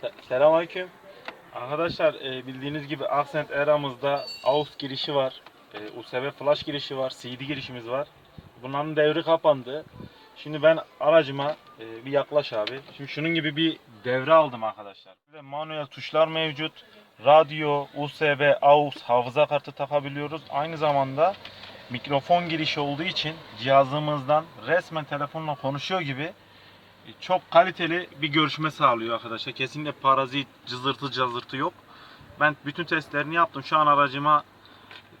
Se- Selamünaleyküm. Arkadaşlar e, bildiğiniz gibi Accent Era'mızda AUX girişi var. E, USB flash girişi var. CD girişimiz var. Bunların devri kapandı. Şimdi ben aracıma e, bir yaklaş abi. Şimdi şunun gibi bir devre aldım arkadaşlar. Ve manuel tuşlar mevcut. Radyo, USB, AUX, hafıza kartı takabiliyoruz. Aynı zamanda mikrofon girişi olduğu için cihazımızdan resmen telefonla konuşuyor gibi çok kaliteli bir görüşme sağlıyor arkadaşlar. Kesinlikle parazit, cızırtı cazırtı yok. Ben bütün testlerini yaptım. Şu an aracıma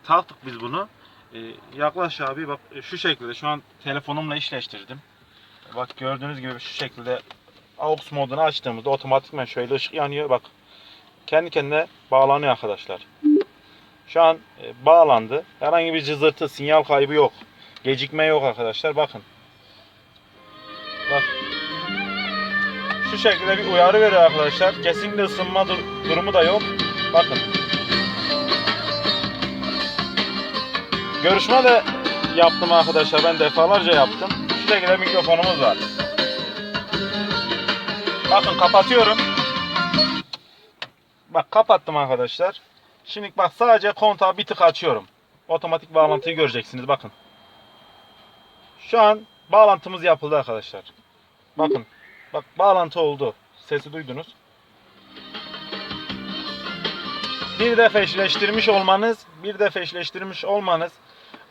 taktık biz bunu. E, yaklaş abi bak e, şu şekilde şu an telefonumla işleştirdim. Bak gördüğünüz gibi şu şekilde AUX modunu açtığımızda otomatikman şöyle ışık yanıyor. Bak kendi kendine bağlanıyor arkadaşlar. Şu an e, bağlandı. Herhangi bir cızırtı, sinyal kaybı yok. Gecikme yok arkadaşlar. Bakın. Şu şekilde bir uyarı veriyor arkadaşlar. Kesinlikle ısınma dur- durumu da yok. Bakın. Görüşme de yaptım arkadaşlar. Ben defalarca yaptım. Şu şekilde mikrofonumuz var. Bakın kapatıyorum. Bak kapattım arkadaşlar. Şimdi bak sadece kontağı bir tık açıyorum. Otomatik bağlantıyı göreceksiniz bakın. Şu an bağlantımız yapıldı arkadaşlar. Bakın. Bak bağlantı oldu. Sesi duydunuz. Bir de feşleştirmiş olmanız, bir de feşleştirmiş olmanız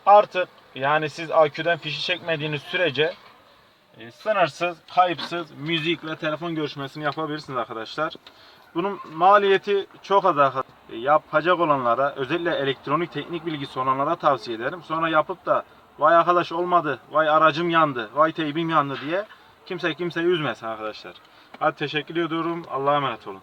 artık yani siz aküden fişi çekmediğiniz sürece e, sınırsız, kayıpsız müzik ve telefon görüşmesini yapabilirsiniz arkadaşlar. Bunun maliyeti çok az. E, Yapacak olanlara, özellikle elektronik teknik bilgisi olanlara tavsiye ederim. Sonra yapıp da vay arkadaş olmadı, vay aracım yandı, vay teybim yandı diye kimse kimseyi üzmesin arkadaşlar. Hadi teşekkür ediyorum. Allah'a emanet olun.